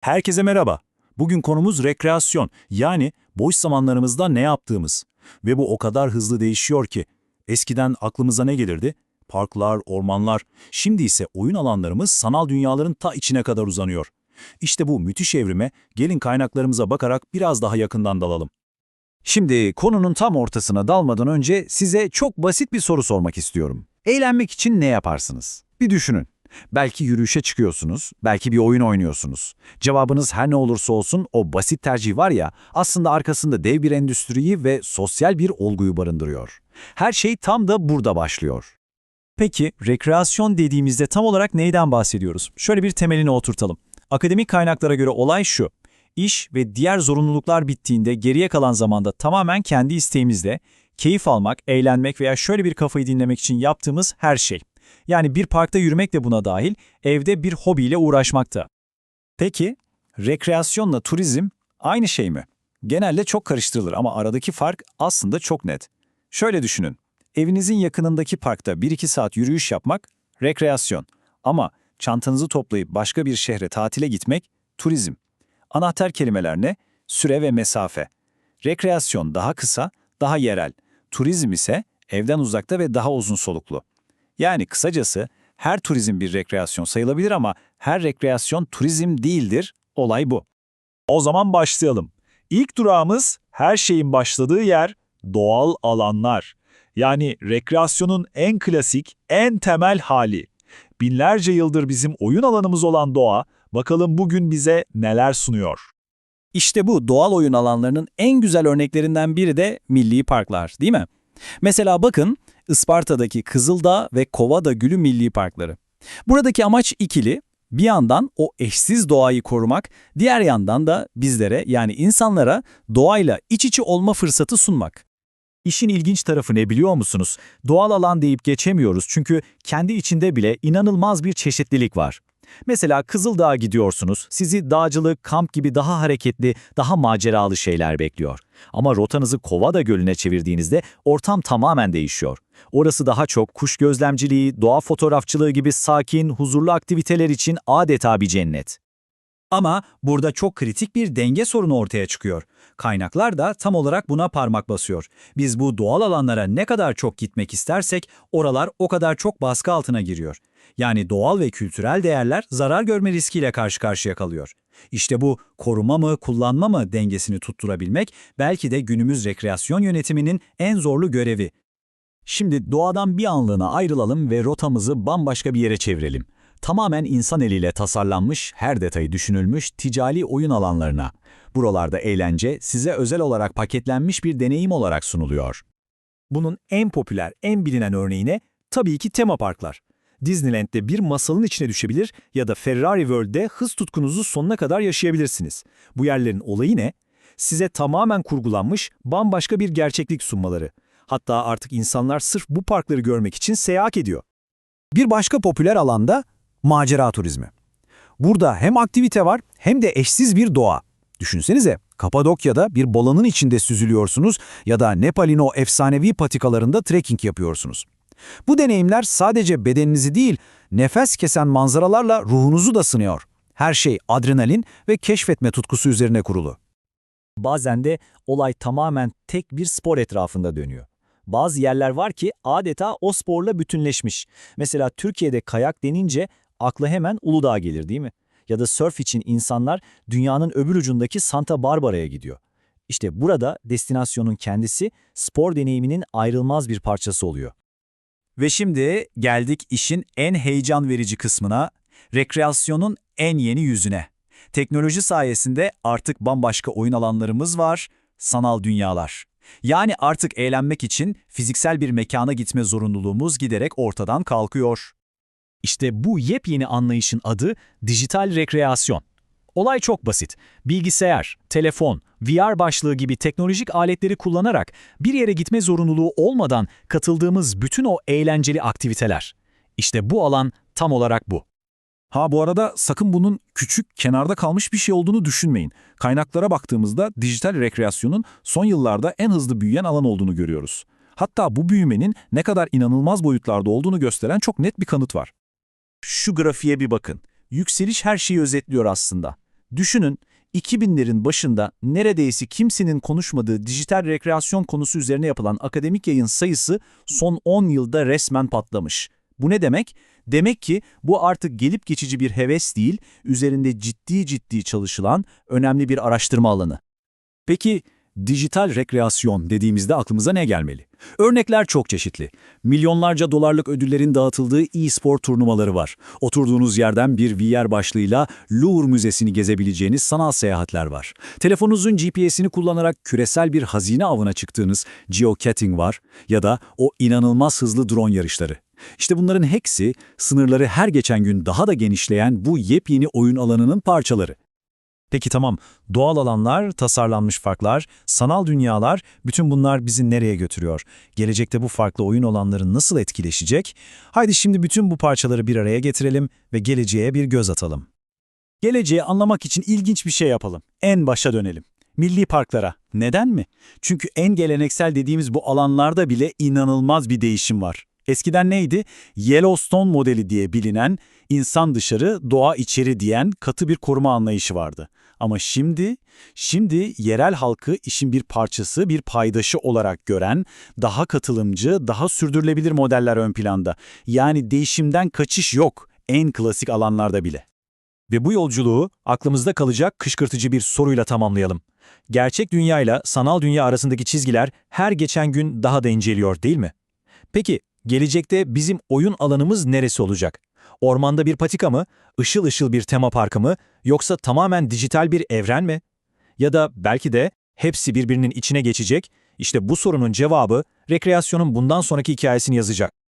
Herkese merhaba. Bugün konumuz rekreasyon, yani boş zamanlarımızda ne yaptığımız. Ve bu o kadar hızlı değişiyor ki. Eskiden aklımıza ne gelirdi? Parklar, ormanlar. Şimdi ise oyun alanlarımız sanal dünyaların ta içine kadar uzanıyor. İşte bu müthiş evrime gelin kaynaklarımıza bakarak biraz daha yakından dalalım. Şimdi konunun tam ortasına dalmadan önce size çok basit bir soru sormak istiyorum. Eğlenmek için ne yaparsınız? Bir düşünün. Belki yürüyüşe çıkıyorsunuz, belki bir oyun oynuyorsunuz. Cevabınız her ne olursa olsun o basit tercih var ya, aslında arkasında dev bir endüstriyi ve sosyal bir olguyu barındırıyor. Her şey tam da burada başlıyor. Peki, rekreasyon dediğimizde tam olarak neyden bahsediyoruz? Şöyle bir temelini oturtalım. Akademik kaynaklara göre olay şu. İş ve diğer zorunluluklar bittiğinde geriye kalan zamanda tamamen kendi isteğimizle keyif almak, eğlenmek veya şöyle bir kafayı dinlemek için yaptığımız her şey. Yani bir parkta yürümek de buna dahil, evde bir hobiyle uğraşmakta. Peki, rekreasyonla turizm aynı şey mi? Genelde çok karıştırılır ama aradaki fark aslında çok net. Şöyle düşünün, evinizin yakınındaki parkta 1-2 saat yürüyüş yapmak, rekreasyon. Ama çantanızı toplayıp başka bir şehre tatile gitmek, turizm. Anahtar kelimeler ne? Süre ve mesafe. Rekreasyon daha kısa, daha yerel. Turizm ise evden uzakta ve daha uzun soluklu. Yani kısacası her turizm bir rekreasyon sayılabilir ama her rekreasyon turizm değildir. Olay bu. O zaman başlayalım. İlk durağımız her şeyin başladığı yer doğal alanlar. Yani rekreasyonun en klasik, en temel hali. Binlerce yıldır bizim oyun alanımız olan doğa, bakalım bugün bize neler sunuyor. İşte bu doğal oyun alanlarının en güzel örneklerinden biri de milli parklar, değil mi? Mesela bakın Isparta'daki Kızıldağ ve Kovada Gölü Milli Parkları. Buradaki amaç ikili. Bir yandan o eşsiz doğayı korumak, diğer yandan da bizlere yani insanlara doğayla iç içe olma fırsatı sunmak. İşin ilginç tarafı ne biliyor musunuz? Doğal alan deyip geçemiyoruz çünkü kendi içinde bile inanılmaz bir çeşitlilik var. Mesela Kızıldağ'a gidiyorsunuz, sizi dağcılık, kamp gibi daha hareketli, daha maceralı şeyler bekliyor. Ama rotanızı Kovada Gölü'ne çevirdiğinizde ortam tamamen değişiyor. Orası daha çok kuş gözlemciliği, doğa fotoğrafçılığı gibi sakin, huzurlu aktiviteler için adeta bir cennet. Ama burada çok kritik bir denge sorunu ortaya çıkıyor. Kaynaklar da tam olarak buna parmak basıyor. Biz bu doğal alanlara ne kadar çok gitmek istersek oralar o kadar çok baskı altına giriyor. Yani doğal ve kültürel değerler zarar görme riskiyle karşı karşıya kalıyor. İşte bu koruma mı, kullanma mı dengesini tutturabilmek belki de günümüz rekreasyon yönetiminin en zorlu görevi. Şimdi doğadan bir anlığına ayrılalım ve rotamızı bambaşka bir yere çevirelim. Tamamen insan eliyle tasarlanmış, her detayı düşünülmüş ticari oyun alanlarına. Buralarda eğlence size özel olarak paketlenmiş bir deneyim olarak sunuluyor. Bunun en popüler, en bilinen örneğine tabii ki tema parklar. Disneyland'de bir masalın içine düşebilir ya da Ferrari World'de hız tutkunuzu sonuna kadar yaşayabilirsiniz. Bu yerlerin olayı ne? Size tamamen kurgulanmış, bambaşka bir gerçeklik sunmaları. Hatta artık insanlar sırf bu parkları görmek için seyahat ediyor. Bir başka popüler alanda macera turizmi. Burada hem aktivite var hem de eşsiz bir doğa. Düşünsenize Kapadokya'da bir bolanın içinde süzülüyorsunuz ya da Nepal'in o efsanevi patikalarında trekking yapıyorsunuz. Bu deneyimler sadece bedeninizi değil, nefes kesen manzaralarla ruhunuzu da sınıyor. Her şey adrenalin ve keşfetme tutkusu üzerine kurulu. Bazen de olay tamamen tek bir spor etrafında dönüyor. Bazı yerler var ki adeta o sporla bütünleşmiş. Mesela Türkiye'de kayak denince akla hemen Uludağ gelir değil mi? Ya da sörf için insanlar dünyanın öbür ucundaki Santa Barbara'ya gidiyor. İşte burada destinasyonun kendisi spor deneyiminin ayrılmaz bir parçası oluyor. Ve şimdi geldik işin en heyecan verici kısmına, rekreasyonun en yeni yüzüne. Teknoloji sayesinde artık bambaşka oyun alanlarımız var, sanal dünyalar. Yani artık eğlenmek için fiziksel bir mekana gitme zorunluluğumuz giderek ortadan kalkıyor. İşte bu yepyeni anlayışın adı dijital rekreasyon. Olay çok basit. Bilgisayar, telefon, VR başlığı gibi teknolojik aletleri kullanarak bir yere gitme zorunluluğu olmadan katıldığımız bütün o eğlenceli aktiviteler. İşte bu alan tam olarak bu. Ha bu arada sakın bunun küçük, kenarda kalmış bir şey olduğunu düşünmeyin. Kaynaklara baktığımızda dijital rekreasyonun son yıllarda en hızlı büyüyen alan olduğunu görüyoruz. Hatta bu büyümenin ne kadar inanılmaz boyutlarda olduğunu gösteren çok net bir kanıt var. Şu grafiğe bir bakın. Yükseliş her şeyi özetliyor aslında. Düşünün, 2000'lerin başında neredeyse kimsenin konuşmadığı dijital rekreasyon konusu üzerine yapılan akademik yayın sayısı son 10 yılda resmen patlamış. Bu ne demek? Demek ki bu artık gelip geçici bir heves değil, üzerinde ciddi ciddi çalışılan önemli bir araştırma alanı. Peki dijital rekreasyon dediğimizde aklımıza ne gelmeli? Örnekler çok çeşitli. Milyonlarca dolarlık ödüllerin dağıtıldığı e-spor turnuvaları var. Oturduğunuz yerden bir VR başlığıyla Louvre Müzesi'ni gezebileceğiniz sanal seyahatler var. Telefonunuzun GPS'ini kullanarak küresel bir hazine avına çıktığınız geocaching var ya da o inanılmaz hızlı drone yarışları. İşte bunların hepsi sınırları her geçen gün daha da genişleyen bu yepyeni oyun alanının parçaları. Peki tamam, doğal alanlar, tasarlanmış farklar, sanal dünyalar, bütün bunlar bizi nereye götürüyor? Gelecekte bu farklı oyun alanları nasıl etkileşecek? Haydi şimdi bütün bu parçaları bir araya getirelim ve geleceğe bir göz atalım. Geleceği anlamak için ilginç bir şey yapalım. En başa dönelim. Milli parklara. Neden mi? Çünkü en geleneksel dediğimiz bu alanlarda bile inanılmaz bir değişim var. Eskiden neydi? Yellowstone modeli diye bilinen, insan dışarı, doğa içeri diyen katı bir koruma anlayışı vardı. Ama şimdi, şimdi yerel halkı işin bir parçası, bir paydaşı olarak gören, daha katılımcı, daha sürdürülebilir modeller ön planda. Yani değişimden kaçış yok, en klasik alanlarda bile. Ve bu yolculuğu aklımızda kalacak kışkırtıcı bir soruyla tamamlayalım. Gerçek dünyayla sanal dünya arasındaki çizgiler her geçen gün daha da inceliyor değil mi? Peki, gelecekte bizim oyun alanımız neresi olacak? Ormanda bir patika mı, ışıl ışıl bir tema parkı mı, yoksa tamamen dijital bir evren mi? Ya da belki de hepsi birbirinin içine geçecek, işte bu sorunun cevabı rekreasyonun bundan sonraki hikayesini yazacak.